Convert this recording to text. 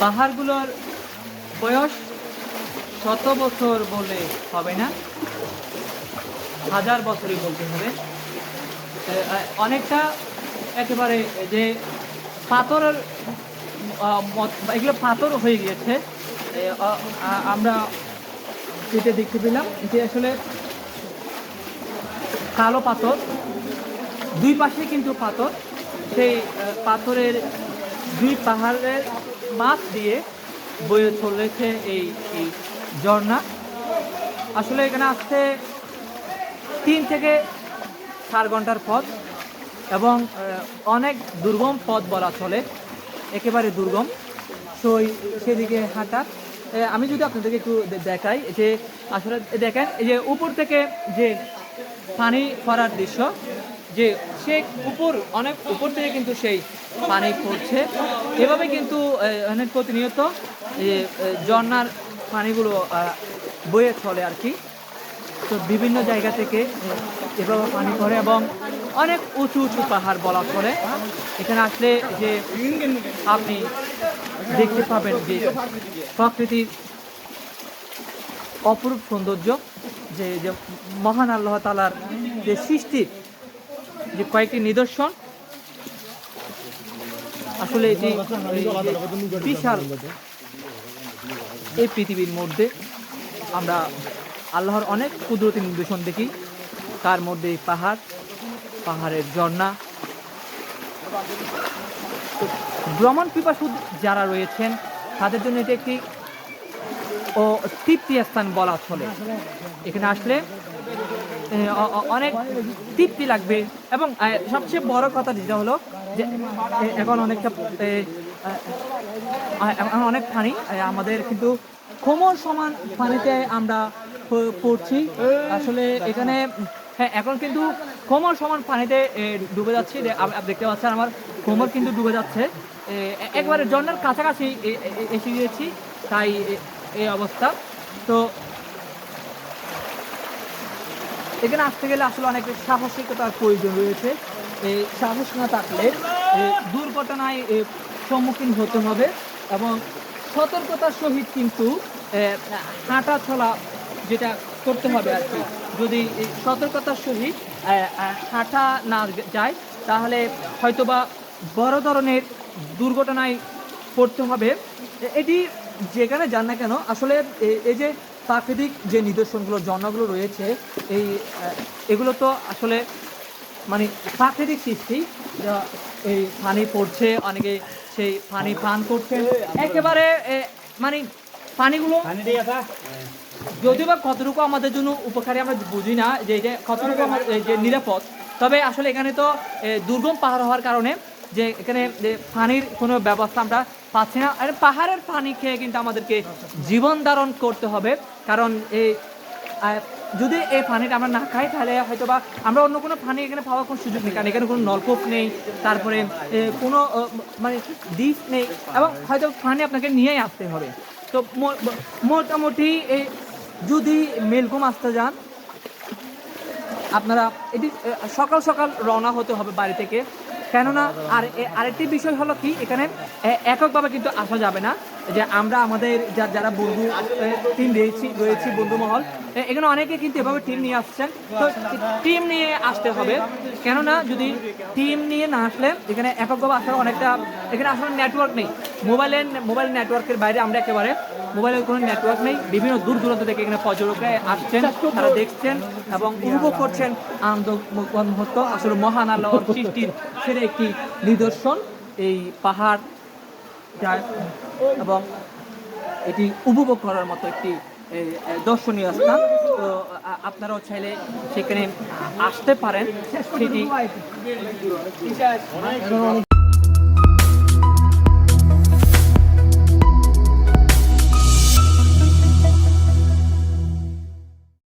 পাহাড়গুলোর বয়স শত বছর বলে হবে না। হাজার বছরই বলতে হবে। অনেকটা একেবারে যে পাথরের এগুলো পাথর হয়ে গিয়েছে। আমরা যেটা দেখতে পেলাম যে আসলে কালো পাথর, দুই পাশে কিন্তু পাথর, সেই পাথরের দুই পাহাড়ের মাছ দিয়ে বয়ে চলেছে এই এই ঝর্ণা। আসলে এখানে আসতে তিন থেকে চার ঘণ্টার পথ এবং অনেক দুর্গম পথ বলা চলে, একেবারে দুর্গম। সেই সেদিকে হাঁটা। আমি যদি আপনাদেরকে একটু দেখাই যে, আসলে দেখেন, এই যে উপর থেকে যে পানি পড়ার দৃশ্য যে সে উপর, অনেক উপর থেকে কিন্তু সেই পানি পড়ছে। এভাবে কিন্তু অনেক প্রতিনিয়ত ঝর্ণার পানিগুলো বয়ে চলে আর কি। তো বিভিন্ন জায়গা থেকে এভাবে পানি পড়ে এবং অনেক উঁচু উঁচু পাহাড় বলা চলে। এখানে আসলে যে আপনি দেখতে পাবেন যে প্রকৃতির অপরূপ সৌন্দর্য, যে মহান আল্লাহ তালার যে সৃষ্টির যে কয়েকটি নিদর্শন। আসলে এটি বিশাল এই পৃথিবীর মধ্যে। আমরা আল্লাহর অনেক কুদরতি নির্দেশন দেখি। তার মধ্যে পাহাড়, পাহাড়ের ঝর্ণা। ভ্রমণ পিপাসু যারা রয়েছেন, তাদের জন্য এটি একটি ও তৃপ্তি স্থান বলা চলে। এখানে আসলে অনেক তৃপ্তি লাগবে। এবং সবচেয়ে বড় কথা যেটা হলো যে এখন অনেকটা এখন অনেক পানি আমাদের কিন্তু কোমর সমান পানিতে আমরা পড়ছি। আসলে এখানে হ্যাঁ এখন কিন্তু কোমর সমান পানিতে ডুবে যাচ্ছি। দেখতে পাচ্ছেন আমার কোমর কিন্তু ডুবে যাচ্ছে। একবারে ঝর্ণার কাছাকাছি এসে গিয়েছি, তাই এই অবস্থা। তো এখানে আসতে গেলে আসলে অনেক সাহসিকতার প্রয়োজন রয়েছে। এই সাহস না থাকলে দুর্ঘটনায় সম্মুখীন হতে হবে এবং সতর্কতার সহিত কিন্তু হাঁটা চলা যেটা করতে হবে আর কি। যদি সতর্কতার সহিত হাঁটা না যায়, তাহলে হয়তোবা বড় ধরনের দুর্ঘটনায় পড়তে হবে। এটি যেখানে যান না কেন, আসলে এই যে প্রাকৃতিক যে নিদর্শনগুলো ঝর্ণাগুলো রয়েছে এই এগুলো তো আসলে মানে প্রাকৃতিক সৃষ্টি যা এই পানি পড়ছে অনেকে সেই পানি পান করছে। একেবারে মানে পানিগুলো যদিও বা কতটুকু আমাদের জন্য উপকারী আমরা বুঝি না যে কতটুকু আমাদের এই যে নিরাপদ তবে আসলে এখানে তো দুর্গম পাহাড় হওয়ার কারণে যে এখানে যে পানির কোনো ব্যবস্থা আমরা পাচ্ছি না। আর পাহাড়ের পানি খেয়ে কিন্তু আমাদেরকে জীবন ধারণ করতে হবে। কারণ এই যদি এই পানিটা আমরা না খাই, তাহলে হয়তো বা আমরা অন্য কোনো পানি এখানে পাওয়ার কোনো সুযোগ নেই। কারণ এখানে কোনো নলকূপ নেই, তারপরে কোনো মানে ডিপ নেই, এবং হয়তো পানি আপনাকে নিয়েই আসতে হবে। তো মোটামুটি এই যদি মেলকম আসতে যান, আপনারা এটি সকাল সকাল রওনা হতে হবে বাড়ি থেকে। কেননা আর আরেকটি বিষয় হলো কি এখানে এককভাবে কিন্তু আসা যাবে না। যে আমরা আমাদের যারা বন্ধু টিম রয়েছি রয়েছি বন্ধু মহল এখানে অনেকে কিন্তু এভাবে টিম নিয়ে আসছেন। তো টিম নিয়ে আসতে হবে। কেননা যদি টিম নিয়ে না আসলে এখানে এককভাবে আসার অনেকটা, এখানে আসলে নেটওয়ার্ক নেই। মোবাইলের মোবাইল নেটওয়ার্কের বাইরে আমরা একেবারে মোবাইলের কোনো নেটওয়ার্ক নেই। বিভিন্ন দূর দূরান্ত থেকে এখানে পর্যটকরা আসছেন, তারা দেখছেন এবং উপভোগ করছেন আনন্দ মুহূর্ত আসলে মহান আল্লাহর সৃষ্টির সেটা একটি নিদর্শন। এই পাহাড় যা- এবং এটি উপভোগ করার মতো একটি দর্শনীয় স্থান। তো আপনারাও চাইলে সেখানে আসতে পারেন।